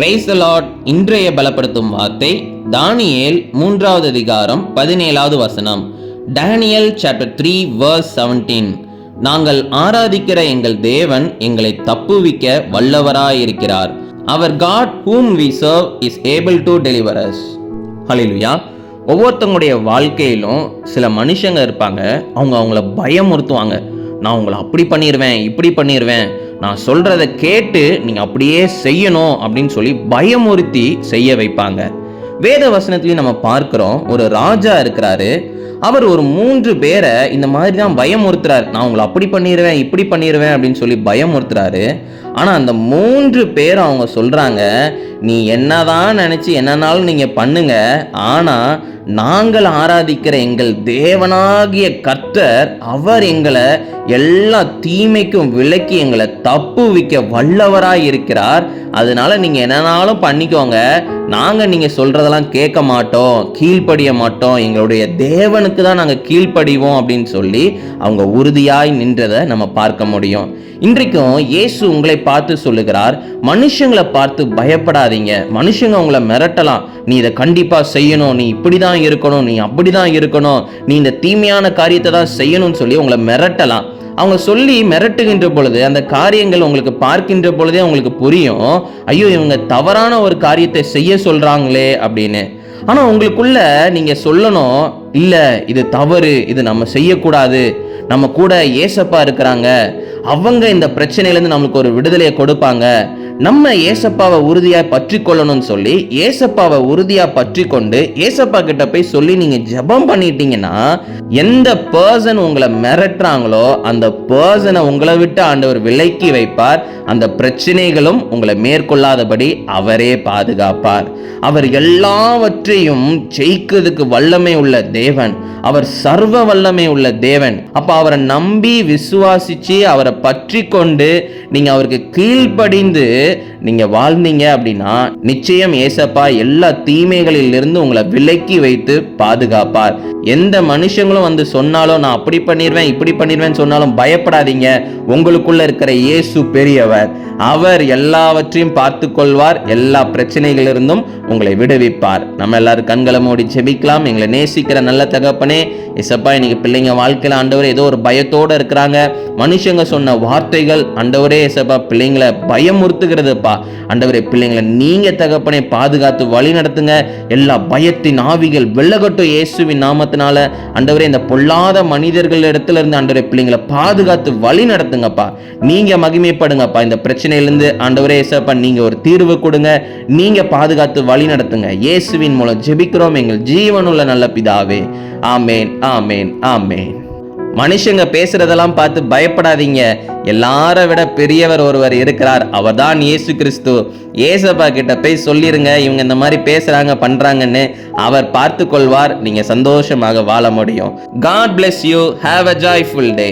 Price இன்றைய பலப்படுத்தும் வார்த்தை தானியேல் மூன்றாவது அதிகாரம் பதினேழாவது வசனம். Daniel chapter three verse seventeen நாங்கள் ஆராதிக்கிற எங்கள் தேவன் எங்களை தப்புவிக்க வல்லவராயிருக்கிறார். அவர் God whom we serve is able to deliver us hallelujah ஒவ்வொருத்தவங்களுடைய வாழ்க்கையிலும் சில மனுஷங்க இருப்பாங்க. அவங்க அவங்கள பயமுறுத்துவாங்க. நான் உங்களை அப்படி பண்ணிடுவேன் இப்படி பண்ணிடுவேன் நான் சொல்கிறத கேட்டு நீங்கள் அப்படியே செய்யணும் அப்படின்னு சொல்லி பயமுறுத்தி செய்ய வைப்பாங்க. வேத வசனத்திலையும் நம்ம பார்க்குறோம் ஒரு ராஜா இருக்கிறாரு. அவர் ஒரு மூன்று பேரை இந்த மாதிரி தான் பயமுறுத்துறாரு. நான் உங்களை அப்படி பண்ணிடுவேன் இப்படி பண்ணிடுவேன் அப்படின்னு சொல்லி பயமுறுத்துறாரு. ஆனால் அந்த மூன்று பேர் அவங்க சொல்கிறாங்க நீ என்னதான் நினச்சி என்னன்னாலும் நீங்கள் பண்ணுங்க. ஆனால் நாங்கள் ஆராதிக்கிற எங்கள் தேவனாகிய கர்த்தர் அவர் எங்களை எல்லா தீமைக்கும் விலக்கி எங்களை தப்புவிக்க வல்லவராக இருக்கிறார் அதனால நீங்கள் என்னன்னாலும் பண்ணிக்கோங்க. நாங்கள் நீங்கள் சொல்கிறதெல்லாம் கேட்க மாட்டோம் கீழ்ப்படிய மாட்டோம். எங்களுடைய தேவனுக்கு தான் நாங்கள் கீழ்ப்படிவோம் அப்படின்னு சொல்லி அவங்க உறுதியாய் நின்றதை நம்ம பார்க்க முடியும். இன்றைக்கும் இயேசு உங்களை பார்த்து சொல்லுகிறார் மனுஷங்களை பார்த்து பயப்படாதீங்க. மனுஷங்க உங்களை மிரட்டலாம். நீ இதை கண்டிப்பாக செய்யணும். நீ இப்படி தான் இருக்கணும். நீ அப்படி தான் இருக்கணும். நீ இந்த தீமையான காரியத்தை தான் செய்யணும்னு சொல்லி உங்களை மிரட்டலாம். அவங்க சொல்லி மிரட்டுகின்ற பொழுது அந்த காரியங்கள் உங்களுக்கு பார்க்கின்ற பொழுதே உங்களுக்கு புரியும். ஐயோ இவங்க தவறான ஒரு காரியத்தை செய்ய சொல்கிறாங்களே அப்படின்னு. ஆனால் உங்களுக்குள்ள நீங்கள் சொல்லணும் இல்லை இது தவறு இது நம்ம செய்யக்கூடாது. நம்ம கூட ஏசப்பா இருக்கிறாங்க. அவங்க இந்த பிரச்சனையிலேருந்து நம்மளுக்கு ஒரு விடுதலையை கொடுப்பாங்க. நம்ம ஏசப்பாவை உறுதியாக பற்றி கொள்ளணும்னு சொல்லி ஏசப்பாவை உறுதியாக பற்றி கொண்டு ஏசப்பா கிட்ட போய் சொல்லி நீங்கள் ஜெபம் பண்ணிட்டீங்கன்னா எந்த பர்சன் உங்களை மிரட்டுறாங்களோ அந்த பர்சனை உங்களை விட்டு ஆண்டவர் விலக்கி வைப்பார். அந்த பிரச்சனைகளும் உங்களை மேற்கொள்ளாதபடி அவரே பாதுகாப்பார். அவர் எல்லாவற்றையும் ஜெயிக்கிறதுக்கு வல்லமை உள்ள தேவன். அவர் சர்வ வல்லமை உள்ள தேவன். அப்போ அவரை நம்பி விசுவாசிச்சு அவரை பற்றி கொண்டு நீங்கள் அவருக்கு கீழ்ப்படிந்து நீங்க வாழ்ந்தீங்க அப்படின்னா நிச்சயம் ஏசப்பா எல்லா தீமைகளிலிருந்து உங்களை விலக்கி வைத்து பாதுகாப்பார். எந்த மனுஷங்களும் வந்து சொன்னாலும் நான் அப்படி பண்ணிடுவேன் இப்படி பண்ணிடுவேன் சொன்னாலும் பயப்படாதீங்க. உங்களுக்குள்ள இருக்கிற இயேசு பெரியவர். அவர் எல்லாவற்றையும் பார்த்து கொள்வார் எல்லா பிரச்சனைகளிலிருந்தும் உங்களை விடுவிப்பார். நம்ம எல்லாரும் கண்களை மூடி ஜெபிக்கலாம். எங்களை நேசிக்கிற நல்ல தகப்பனே இசப்பா இன்னைக்கு பிள்ளைங்க வாழ்க்கையில் ஆண்டவர் ஏதோ ஒரு பயத்தோடு இருக்கிறாங்க. மனுஷங்க சொன்ன வார்த்தைகள் ஆண்டவரே இசப்பா பிள்ளைங்களை பயமுறுத்துகிற பயமுறுத்துகிறதுப்பா அண்டவரே பிள்ளைங்களை நீங்கள் தகப்பனே பாதுகாத்து வழி நடத்துங்க. எல்லா பயத்தின் ஆவிகள் வெள்ளகட்டும் இயேசுவின் நாமத்தினால. அண்டவரே இந்த பொல்லாத மனிதர்கள் இடத்துல இருந்து ஆண்டவரே பிள்ளைங்களை பாதுகாத்து வழி நடத்துங்கப்பா. நீங்கள் மகிமைப்படுங்கப்பா. இந்த பிரச்சனையிலேருந்து ஆண்டவரே இயேசப்பா நீங்கள் ஒரு தீர்வு கொடுங்க. நீங்கள் பாதுகாத்து வழி நடத்துங்க. இயேசுவின் மூலம் ஜெபிக்கிறோம். எங்கள் ஜீவனுள்ள நல்ல பிதாவே. ஆமேன் ஆமேன் ஆமேன். மனுஷங்க பேசுறதெல்லாம் பார்த்து பயப்படாதீங்க. எல்லார விட பெரியவர் ஒருவர் இருக்கிறார். அவர் தான் இயேசு கிறிஸ்து. ஏசப்பா கிட்ட போய் சொல்லிருங்க இவங்க இந்த மாதிரி பேசுறாங்க பண்றாங்கன்னு அவர் பார்த்து கொள்வார் நீங்க சந்தோஷமாக வாழ முடியும். God bless you have a joyful day